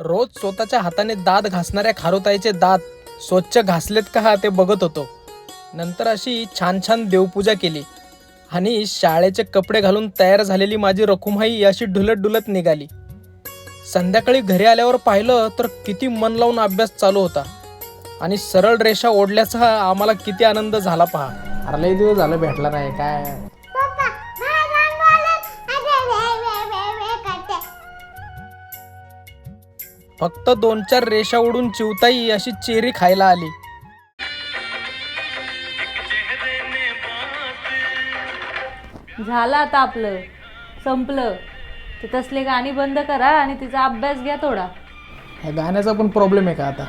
रोज स्वतःच्या हाताने दात घासणाऱ्या खारुताईचे दात स्वच्छ घासलेत का हा ते बघत होतो. नंतर अशी छान छान देवपूजा केली. आणि शाळेचे कपडे घालून तयार झालेली माझी रखुमाई अशी ढुलत ढुलत निघाली. संध्याकाळी घरी आल्यावर पाहिलं तर किती मन लावून अभ्यास चालू होता. आणि सरळ रेषा ओढल्याचा आम्हाला किती आनंद झाला पहा. अरे दिवस झालं भेटला नाही काय? फक्त दोन चार रेषा ओढून चिवताई अशी चेरी खायला आली. झालं आता आपलं. संपलं. ते तसले गाणी बंद करा आणि तिचा अभ्यास घ्या थोडा. ह्या गाण्याचा पण प्रॉब्लेम आहे का आता?